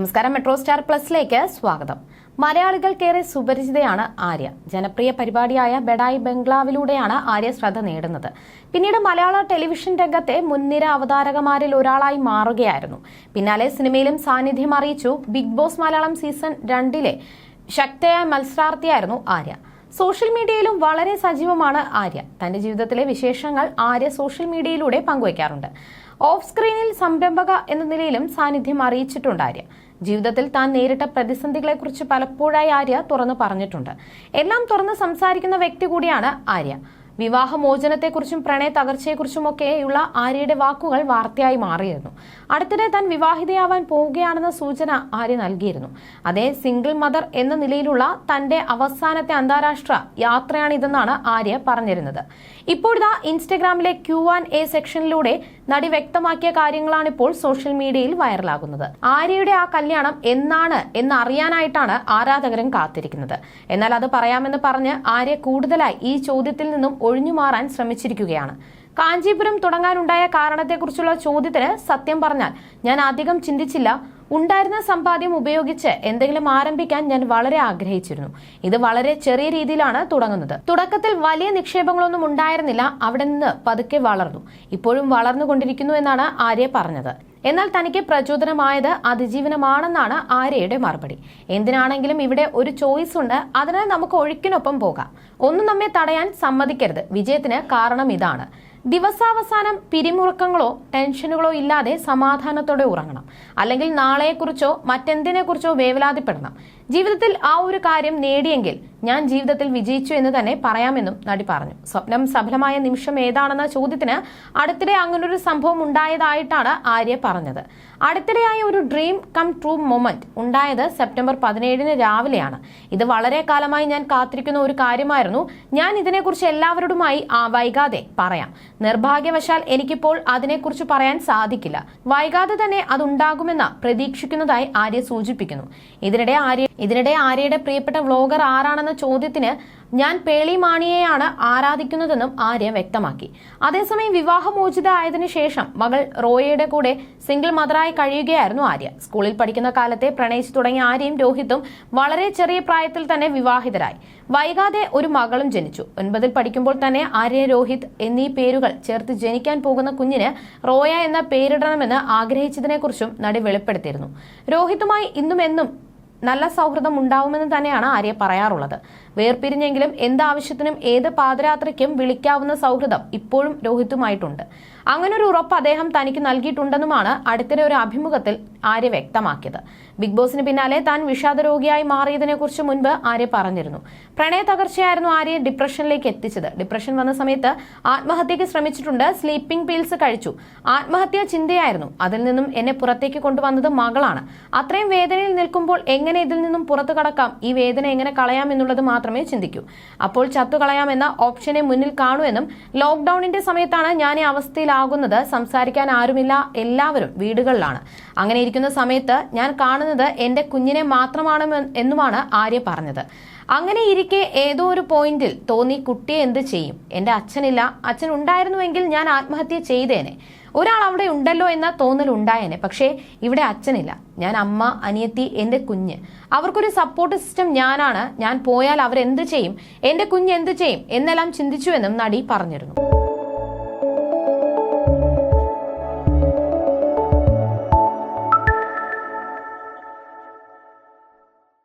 നമസ്കാരം metro star പ്ലസിലേക്ക് സ്വാഗതം. മലയാളികൾക്കേറെ സുപരിചിതയാണ് ആര്യ. ജനപ്രിയ പരിപാടിയായ ബെഡായി ബംഗ്ലാവിലൂടെയാണ് ആര്യ ശ്രദ്ധ നേടുന്നത്. പിന്നീട് മലയാള ടെലിവിഷൻ രംഗത്തെ മുൻനിര അവതാരകമാരിൽ ഒരാളായി മാറുകയായിരുന്നു. പിന്നാലെ സിനിമയിലും സാന്നിധ്യം അറിയിച്ചു ബിഗ് ബോസ് മലയാളം സീസൺ രണ്ടിലെ ശക്തയായ മത്സരാർത്ഥിയായിരുന്നു ആര്യ. സോഷ്യൽ മീഡിയയിലും വളരെ സജീവമാണ് ആര്യ. തന്റെ ജീവിതത്തിലെ വിശേഷങ്ങൾ ആര്യ സോഷ്യൽ മീഡിയയിലൂടെ പങ്കുവയ്ക്കാറുണ്ട്. ഓഫ് സ്ക്രീനിൽ സംരംഭക എന്ന നിലയിലും സാന്നിധ്യം അറിയിച്ചിട്ടുണ്ട് ആര്യ. ജീവിതത്തിൽ താൻ നേരിട്ട പ്രതിസന്ധികളെക്കുറിച്ച് പലപ്പോഴായി ആര്യ തുറന്നു പറഞ്ഞിട്ടുണ്ട്. എല്ലാം തുറന്ന് സംസാരിക്കുന്ന വ്യക്തി കൂടിയാണ് ആര്യ. വിവാഹമോചനത്തെക്കുറിച്ചും പ്രണയ തകർച്ചയെക്കുറിച്ചുമൊക്കെയുള്ള ആര്യയുടെ വാക്കുകൾ വാർത്തയായി മാറിയിരുന്നു. അടുത്തിടെ താൻ വിവാഹിതയാവാൻ പോവുകയാണെന്ന സൂചന ആര്യ നൽകിയിരുന്നു. അതേ സിംഗിൾ മദർ എന്ന നിലയിലുള്ള തന്റെ അവസാനത്തെ അന്താരാഷ്ട്ര യാത്രയാണിതെന്നാണ് ആര്യ പറഞ്ഞിരുന്നത്. ഇപ്പോഴിതാ ഇൻസ്റ്റഗ്രാമിലെ ക്യു ആൻഡ് എ സെക്ഷനിലൂടെ നടി വ്യക്തമാക്കിയ കാര്യങ്ങളാണ് ഇപ്പോൾ സോഷ്യൽ മീഡിയയിൽ വൈറലാകുന്നത്. ആര്യയുടെ ആ കല്യാണം എന്നാണ് എന്ന് അറിയാനായിട്ടാണ് ആരാധകരും കാത്തിരിക്കുന്നത്. എന്നാൽ അത് പറയാമെന്ന് പറഞ്ഞ് ആര്യ കൂടുതലായി ഈ ചോദ്യത്തിൽ നിന്നും ഒഴിഞ്ഞു മാറാൻ ശ്രമിച്ചിരിക്കുകയാണ്. കാഞ്ചീപുരം തുടങ്ങാനുണ്ടായ കാരണത്തെക്കുറിച്ചുള്ള ചോദ്യത്തിന് സത്യം പറഞ്ഞാൽ ഞാൻ അധികം ചിന്തിച്ചില്ല. ഉണ്ടായിരുന്ന സമ്പാദ്യം ഉപയോഗിച്ച് എന്തെങ്കിലും ആരംഭിക്കാൻ ഞാൻ വളരെ ആഗ്രഹിച്ചിരുന്നു. ഇത് വളരെ ചെറിയ രീതിയിലാണ് തുടങ്ങുന്നത്. തുടക്കത്തിൽ വലിയ നിക്ഷേപങ്ങളൊന്നും ഉണ്ടായിരുന്നില്ല. അവിടെ നിന്ന് പതുക്കെ വളർന്നു. ഇപ്പോഴും വളർന്നുകൊണ്ടിരിക്കുന്നു എന്നാണ് ആര്യ പറഞ്ഞത്. എന്നാൽ തനിക്ക് പ്രചോദനമായത് അതിജീവനമാണെന്നാണ് ആര്യയുടെ മറുപടി. എന്തിനാണെങ്കിലും ഇവിടെ ഒരു ചോയ്സ് ഉണ്ട്. അതിനാൽ നമുക്ക് ഒഴുക്കിനൊപ്പം പോകാം. ഒന്നും നമ്മെ തടയാൻ സമ്മതിക്കരുത്. വിജയത്തിന് കാരണം ഇതാണ്. ദിവസാവസാനം പിരിമുറുക്കങ്ങളോ ടെൻഷനുകളോ ഇല്ലാതെ സമാധാനത്തോടെ ഉറങ്ങണം. അല്ലെങ്കിൽ നാളെയെക്കുറിച്ചോ മറ്റെന്തിനെക്കുറിച്ചോ വേവലാതിപ്പെടണം. ജീവിതത്തിൽ ആ ഒരു കാര്യം നേടിയെങ്കിൽ ഞാൻ ജീവിതത്തിൽ വിജയിച്ചു എന്ന് തന്നെ പറയാമെന്നും നടി പറഞ്ഞു. സ്വപ്നം സഫലമായ നിമിഷം ഏതാണെന്ന ചോദ്യത്തിന് അടുത്തിടെ അങ്ങനൊരു സംഭവം ഉണ്ടായതായിട്ടാണ് ആര്യ പറഞ്ഞത്. അടുത്തിടെയായ ഒരു ഡ്രീം കം ട്രൂ മൊമെന്റ് ഉണ്ടായത് സെപ്റ്റംബർ പതിനേഴിന് രാവിലെയാണ്. ഇത് വളരെ കാലമായി ഞാൻ കാത്തിരിക്കുന്ന ഒരു കാര്യമായിരുന്നു. ഞാൻ ഇതിനെക്കുറിച്ച് എല്ലാവരോടുമായി വൈകാതെ പറയാം. നിർഭാഗ്യവശാൽ എനിക്കിപ്പോൾ അതിനെക്കുറിച്ച് പറയാൻ സാധിക്കില്ല. വൈകാതെ തന്നെ അതുണ്ടാകുമെന്ന് പ്രതീക്ഷിക്കുന്നതായി ആര്യ സൂചിപ്പിക്കുന്നു. ഇതിനിടെ ആര്യ ഇതിനിടെ ആര്യയുടെ പ്രിയപ്പെട്ട വ്ലോഗർ ആരാണെന്ന ചോദ്യത്തിന് ഞാൻ പേളി മാണിയെയാണ് ആരാധിക്കുന്നതെന്നും ആര്യ വ്യക്തമാക്കി. അതേസമയം വിവാഹമോചിത ആയതിനു ശേഷം മകൾ റോയയുടെ കൂടെ സിംഗിൾ മദറായി കഴിയുകയായിരുന്നു ആര്യ. സ്കൂളിൽ പഠിക്കുന്ന കാലത്തെ പ്രണയിച്ചു തുടങ്ങിയ ആര്യയും രോഹിത്തും വളരെ ചെറിയ പ്രായത്തിൽ തന്നെ വിവാഹിതരായി. വൈകാതെ ഒരു മകളും ജനിച്ചു. ഒൻപതിൽ പഠിക്കുമ്പോൾ തന്നെ ആര്യ രോഹിത് എന്നീ പേരുകൾ ചേർത്ത് ജനിക്കാൻ പോകുന്ന കുഞ്ഞിന് റോയ എന്ന പേരിടണമെന്ന് ആഗ്രഹിച്ചതിനെക്കുറിച്ചും നടി വെളിപ്പെടുത്തിയിരുന്നു. രോഹിതുമായി ഇന്നും എന്നും നല്ല സൗഹൃദം ഉണ്ടാവുമെന്ന് തന്നെയാണ് ആര്യ പറയാറുള്ളത്. വേർപിരിഞ്ഞെങ്കിലും എന്താവശ്യത്തിനും ഏത് പാദരാത്രിക്കും വിളിക്കാവുന്ന സൗഹൃദം ഇപ്പോഴും രോഹിത്തുമായിട്ടുണ്ട്. അങ്ങനൊരു ഉറപ്പ് അദ്ദേഹം തനിക്ക് നൽകിയിട്ടുണ്ടെന്നുമാണ് അടുത്തിടെ ഒരു അഭിമുഖത്തിൽ ആര്യ വ്യക്തമാക്കിയത്. ബിഗ് ബോസിന് പിന്നാലെ താൻ വിഷാദ രോഗിയായി മാറിയതിനെ കുറിച്ച് മുൻപ് ആര്യ പറഞ്ഞിരുന്നു. പ്രണയ തകർച്ചയായിരുന്നു ആര്യ ഡിപ്രഷനിലേക്ക് എത്തിച്ചത്. ഡിപ്രഷൻ വന്ന സമയത്ത് ആത്മഹത്യക്ക് ശ്രമിച്ചിട്ടുണ്ട് സ്ലീപ്പിംഗ് പീൽസ് കഴിച്ചു. ആത്മഹത്യാ ചിന്തയായിരുന്നു. അതിൽ നിന്നും എന്നെ പുറത്തേക്ക് കൊണ്ടുവന്നത് മകളാണ്. അത്രയും വേദനയിൽ നിൽക്കുമ്പോൾ എങ്ങനെ ഇതിൽ നിന്നും പുറത്തു കടക്കാം? ഈ വേദന എങ്ങനെ കളയാം എന്നുള്ളത് മാത്രമേ ചിന്തിക്കൂ. അപ്പോൾ ചത്തുകളയാമെന്ന ഓപ്ഷനെ മുന്നിൽ കാണുമെന്നും ലോക്ക്ഡൌണിന്റെ സമയത്താണ് ഞാൻ ഈ അവസ്ഥയിലാകുന്നത്. സംസാരിക്കാൻ ആരുമില്ല. എല്ലാവരും വീടുകളിലാണ്. അങ്ങനെ ഇരിക്കുന്ന സമയത്ത് ഞാൻ കാണുന്നത് എന്റെ കുഞ്ഞിനെ മാത്രമാണ് എന്നുമാണ് ആര്യ പറഞ്ഞത്. അങ്ങനെ ഇരിക്കെ ഏതോ ഒരു പോയിന്റിൽ തോന്നി കുട്ടിയെ എന്ത് ചെയ്യും? എന്റെ അച്ഛനില്ല. അച്ഛൻ ഉണ്ടായിരുന്നുവെങ്കിൽ ഞാൻ ആത്മഹത്യ ചെയ്തേനെ. ഒരാൾ അവിടെ ഉണ്ടല്ലോ എന്ന തോന്നൽ ഉണ്ടായേനെ. പക്ഷേ ഇവിടെ അച്ഛനില്ല. ഞാൻ അമ്മ അനിയത്തി എന്റെ കുഞ്ഞ്. അവർക്കൊരു സപ്പോർട്ട് സിസ്റ്റം ഞാനാണ്. ഞാൻ പോയാൽ അവരെന്ത് ചെയ്യും? എന്റെ കുഞ്ഞ് എന്ത് ചെയ്യും? എന്നെല്ലാം ചിന്തിച്ചുവെന്നും നടി പറഞ്ഞിരുന്നു.